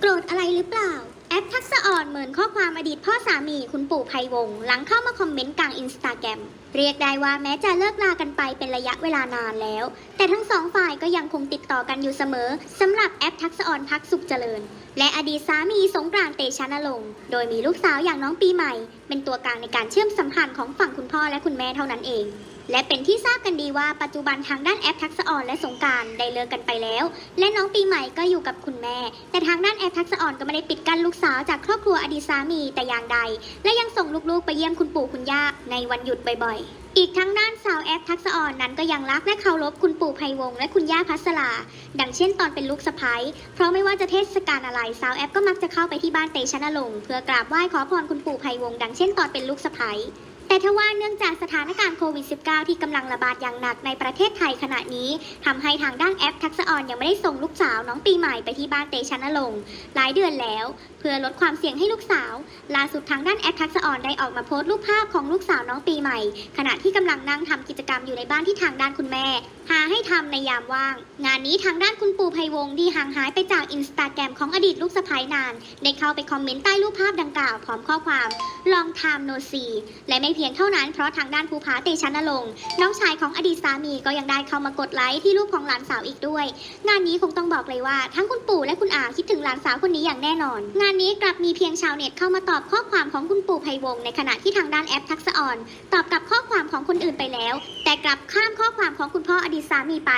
โกรธอะไรหรือเปล่า แอปทักษะอ่อนเหมือนข้อความอดีตพ่อสามีคุณปู่ไพวงศ์หลังเข้ามาคอมเมนต์กลางอินสตาแกรมเรียกได้ว่าแม้จะเลิกลากันไปเป็นระยะเวลานานแล้ว แต่ทั้งสองฝ่ายก็ยังคงติดต่อกันอยู่เสมอสำหรับแอปทักษะอ่อนพักสุขเจริญ และอดีตสามีสงกรานต์เตชะนรงค์โดยมีลูกสาวอย่างน้องปีใหม่ เป็นตัวกลางในการเชื่อมสัมพันธ์ของฝั่งคุณพ่อและคุณแม่เท่านั้นเอง และเป็นที่ทราบกันดีว่าปัจจุบันทางด้านแอปทักษะอ่อนและสงการได้เลิกกันไปแล้ว และน้องปีใหม่ก็อยู่กับคุณแม่ แต่ทางด้านแอปทักษะอ่อนก็ไม่ได้ปิดกั้นลูกสาวจากครอบครัวอดีตสามีแต่อย่างใด และยังส่งลูกๆ ไปเยี่ยมคุณปู่คุณย่าในวันหยุดบ่อยๆ อีกทั้งด้านสาวแอปทักษะอ่อนนั้นก็ยังรักและเคารพคุณปู่ไพวงและคุณย่าพัสลาดังเช่นตอนเป็นลูกสะใภ้เพราะไม่ว่าจะเทศกาลอะไรสาวแอปก็มักจะเข้าไปที่บ้านเตชะนรงค์เพื่อกราบไหว้ขอพรคุณปู่ไพวงดังเช่นตอนเป็นลูกสะใภ้แต่ ทว่าเนื่องจากสถานการณ์โควิด -19 ที่กำลังระบาดอย่างหนักในประเทศไทยขณะนี้ทำให้ทางด้านแอปทักษะออนยังไม่ได้ส่งลูกสาวน้องปีใหม่ไปที่บ้านเตชะนรงหลายเดือนแล้ว เพื่อลดความเสี่ยงให้ลูกสาว ล่าสุดทางด้านแอปทักษะออนได้ออกมาโพสต์รูปภาพของลูกสาวน้องปีใหม่ ขณะที่กำลังนั่งทำกิจกรรมอยู่ในบ้านที่ทางด้านคุณแม่ หาให้ทำในยามว่าง งานนี้ทางด้านคุณปู่ไพวงศ์ที่ห่างหายไปจากอินสตาแกรมของอดีตลูกสะใภ้นานได้เข้าไปคอมเมนต์ใต้รูปภาพดังกล่าวพร้อมข้อความ long time no see และไม่เพียงเท่านั้นเพราะทางด้านภูผาเตชะนรงค์น้องชายของอดีตสามีก็ยังได้เข้ามากดไลค์ที่รูปของหลานสาวอีกด้วย งานนี้คงต้องบอกเลยว่า ทั้งคุณปู่และคุณอาคิดถึงหลานสาวคนนี้อย่างแน่นอน งานนี้กลับมีเพียงชาวเน็ตเข้ามาตอบข้อความของคุณปู่ไพวงในขณะที่ทางด้านแอปทักษะอ่อนตอบกลับข้อความของคนอื่นไปแล้ว แต่กลับข้ามข้อความของคุณพ่ออดีตสามีไป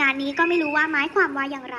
งานนี้ก็ไม่รู้ว่าหมายความว่าอย่างไร